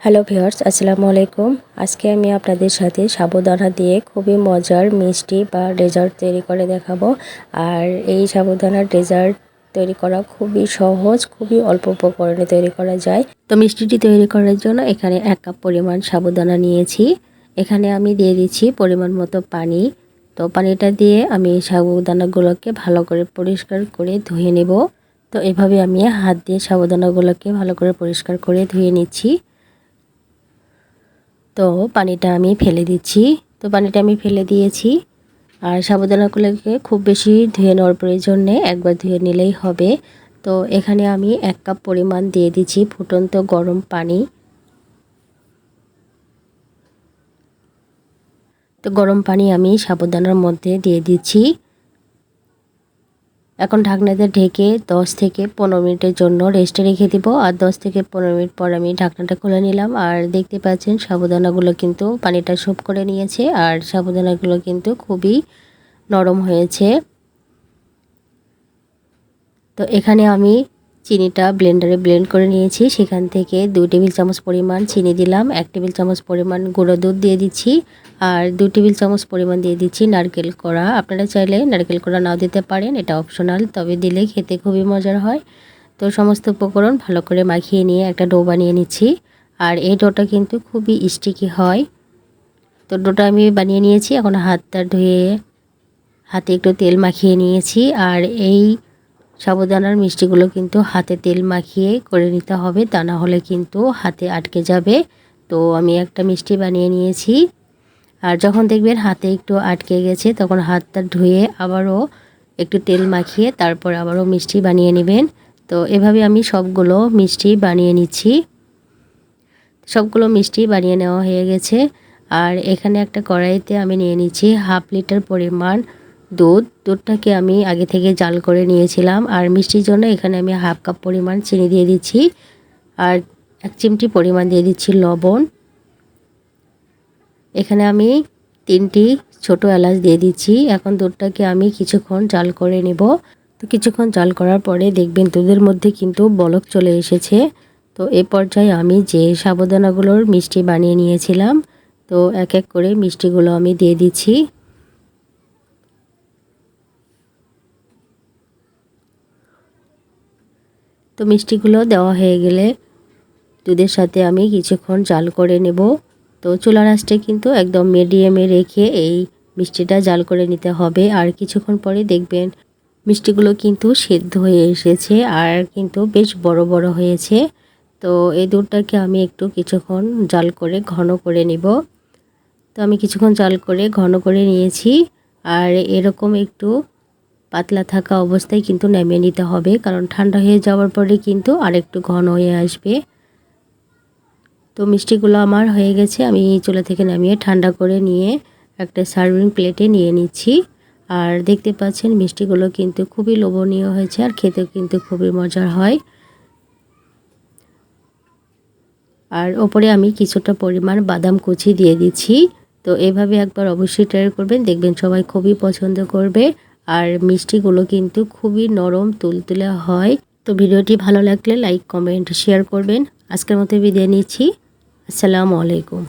Hello viewers, আসসালামু আলাইকুম। আজকে আমি আপনাদের সাথে সাবুদানা দিয়ে খুবই মজার, মিষ্টি বা ডেজার্ট তৈরি করে দেখাবো। আর এই সাবুদানার ডেজার্ট তৈরি করা খুবই সহজ, খুবই অল্প উপকরণে তৈরি করা যায়। তো মিষ্টিটি তৈরি করার জন্য এখানে এক কাপ পরিমাণ সাবুদানা নিয়েছি। এখানে আমি দিয়ে দিচ্ছি পরিমাণ মতো পানি। তো পানিটা দিয়ে আমি সাবুদানাগুলোকে ভালো করে পরিষ্কার করে ধুয়ে নেব। তো এভাবে আমি হাত দিয়ে সাবুদানাগুলোকে ভালো করে পরিষ্কার করে ধুয়ে নিচ্ছি। তো পানিটা আমি ফেলে দিচ্ছি। তো পানিটা আমি ফেলে দিয়েছি। আর সাবুদানাগুলোকে খুব বেশি ধুয়ে নেওয়ার প্রয়োজন নেই একবার ধুয়ে নিলেই হবে। তো এখানে আমি এক কাপ পরিমাণ দিয়ে দিচ্ছি ফুটন্ত গরম পানি। তো গরম পানি আমি সাবুদানার মধ্যে দিয়ে দিচ্ছি। এখন ঢাকনাতে ঢেকে 10 থেকে পনেরো মিনিটের জন্য রেস্টে রেখে দিব। আর 10 থেকে পনেরো মিনিট পর আমি ঢাকনাটা খুলে নিলাম। আর দেখতে পাচ্ছেন সাবুদানাগুলো কিন্তু পানিটা সোপ করে নিয়েছে। আর সাবুদানাগুলো কিন্তু খুবই নরম হয়েছে। তো এখানে আমি চিনিটা ব্লেন্ডারে ব্লেন্ড করে নিয়েছি। সেখান থেকে দুই টেবিল চামচ পরিমাণ চিনি দিলাম, এক টেবিল চামচ পরিমাণ গুঁড়ো দুধ দিয়ে দিচ্ছি আর দু টেবিল চামচ পরিমাণ দিয়ে দিচ্ছি নারকেল কড়া। আপনারা চাইলে নারকেল কড়া নাও দিতে পারেন, এটা অপশনাল তবে দিলে খেতে খুবই মজার হয়। তো সমস্ত উপকরণ ভালো করে মাখিয়ে নিয়ে একটা ডো বানিয়ে নিচ্ছি আর এই ডোটা কিন্তু খুবই স্টিকি হয়। তো ডোটা আমি বানিয়ে নিয়েছি, এখন হাতটা ধুয়ে হাতে একটু তেল মাখিয়ে নিয়েছি আর এই সাবুদানার মিষ্টিগুলো কিন্তু হাতে তেল মাখিয়ে করে নিতে হবে, তা না হলে কিন্তু হাতে আটকে যাবে। তো আমি একটা মিষ্টি বানিয়ে নিয়েছি। আর যখন দেখবেন হাতে একটু আটকে গেছে, তখন হাতটা ধুয়ে আবারও একটু তেল মাখিয়ে তারপর আবারও মিষ্টি বানিয়ে নেবেন। তো এভাবে আমি সবগুলো মিষ্টি বানিয়ে নিচ্ছি। সবগুলো মিষ্টি বানিয়ে নেওয়া হয়ে গেছে। আর এখানে একটা কড়াইতে আমি নিয়ে নিচ্ছি হাফ লিটার পরিমাণ দুধ। দুধটাকে আমি আগে থেকে জাল করে নিয়েছিলাম আর মিষ্টির জন্য এখানে আমি হাফ কাপ পরিমাণ চিনি দিয়ে দিচ্ছি আর এক চিমটি পরিমাণ দিয়ে দিচ্ছি লবণ। এখানে আমি তিনটি ছোট এলাচ দিয়ে দিচ্ছি। এখন দুধটাকে আমি কিছুক্ষণ জাল করে নেব। তো কিছুক্ষণ জাল করার পরে দেখবেন দুধের মধ্যে কিন্তু বলক চলে এসেছে। তো এ পর্যায়ে আমি যে সাবধানাগুলোর মিষ্টি বানিয়ে নিয়েছিলাম, তো এক এক করে মিষ্টিগুলো আমি দিয়ে দিচ্ছি। তো মিষ্টিগুলো দেওয়া হয়ে গেলে দুধের সাথে আমি কিছুক্ষণ জাল করে নেব। তো চুলার আঁচটা কিন্তু একদম মিডিয়ামে রেখে এই মিষ্টিটা জাল করে নিতে হবে। আর কিছুক্ষণ পরে দেখবেন মিষ্টিগুলো কিন্তু সেদ্ধ হয়ে এসেছে আর কিন্তু বেশ বড় বড় হয়েছে। তো এই দুধটাকে আমি একটু কিছুক্ষণ জাল করে ঘন করে নিব। তো আমি কিছুক্ষণ জাল করে ঘন করে নিয়েছি। আর এরকম একটু পাতলা থাকা অবস্থায় কিন্তু নামিয়ে নিতে হবে, কারণ ঠান্ডা হয়ে যাওয়ার পরে কিন্তু আরেকটু ঘন হয়ে আসবে। তো মিষ্টিগুলো আমার হয়ে গেছে, আমি চুলা থেকে নামিয়ে ঠান্ডা করে নিয়ে একটা সার্ভিং প্লেটে নিয়ে নিচ্ছি। আর দেখতে পাচ্ছেন মিষ্টিগুলো কিন্তু খুবই লোভনীয় হয়েছে আর খেতেও কিন্তু খুবই মজার হয়। আর ওপরে আমি কিছুটা পরিমাণ বাদাম কুচি দিয়ে দিচ্ছি। তো এভাবে একবার অবশ্যই ট্রাই করবেন, দেখবেন সবাই খুবই পছন্দ করবে। আর মিষ্টিগুলো কিন্তু খুবই নরম তুলতুলে হয়। তো ভিডিওটি ভালো লাগলে লাইক কমেন্ট শেয়ার করবেন। আজকের মতো বিদায় নিচ্ছি। আসসালামু আলাইকুম।